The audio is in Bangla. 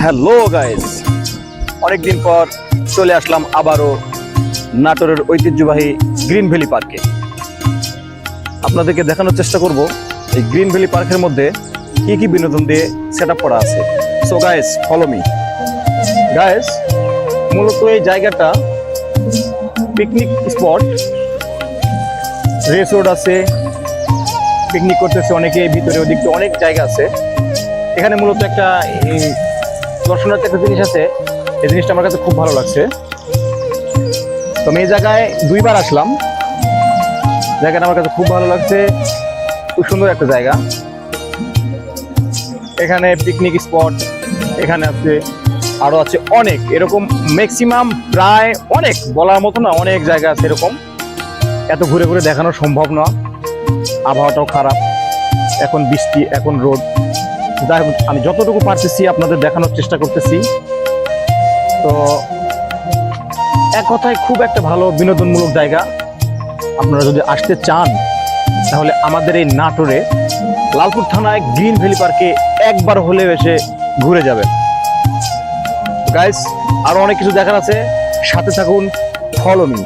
হ্যালো গাইস অনেকদিন পর চলে আসলাম আবারও নাটোরের ঐতিহ্যবাহী গ্রিন ভ্যালি পার্কে আপনাদেরকে দেখানোর চেষ্টা করব এই গ্রিন ভ্যালি পার্কের মধ্যে কি কি বিনোদন দিয়ে সেট করা আছে। So guys follow me guys মূলত এই জায়গাটা পিকনিক স্পট রেস রোড আছে। পিকনিক করতেছে অনেকে ভিতরে ওদিকে অনেক জায়গা আছে। এখানে মূলত একটা দর্শনার্থী একটা জিনিস আছে। এই জিনিসটা আমার কাছে খুব ভালো লাগছে। তো আমি এই জায়গায় দুইবার আসলাম। জায়গাটা আমার কাছে খুব ভালো লাগছে। খুব সুন্দর একটা জায়গা। এখানে পিকনিক স্পট এখানে আছে আরও আছে অনেক। এরকম ম্যাক্সিমাম প্রায় অনেক, বলার মতো না, অনেক জায়গা আছে এরকম। এত ঘুরে ঘুরে দেখানো সম্ভব না। আবহাওয়াটাও খারাপ। এখন বৃষ্টি, এখন রোদ। যাই আমি যতটুকু পারতেছি আপনাদের দেখানোর চেষ্টা করতেছি। তো, এক কথায় খুব একটা ভালো বিনোদনমূলক জায়গা। আপনারা যদি আসতে চান, তাহলে আমাদের এই নাটোরে লালপুর থানায় গ্রিন ভ্যালি পার্কে একবার হলেও এসে ঘুরে যাবেন। গাইস আরও অনেক কিছু দেখার আছে। সাথে থাকুন ফলো মি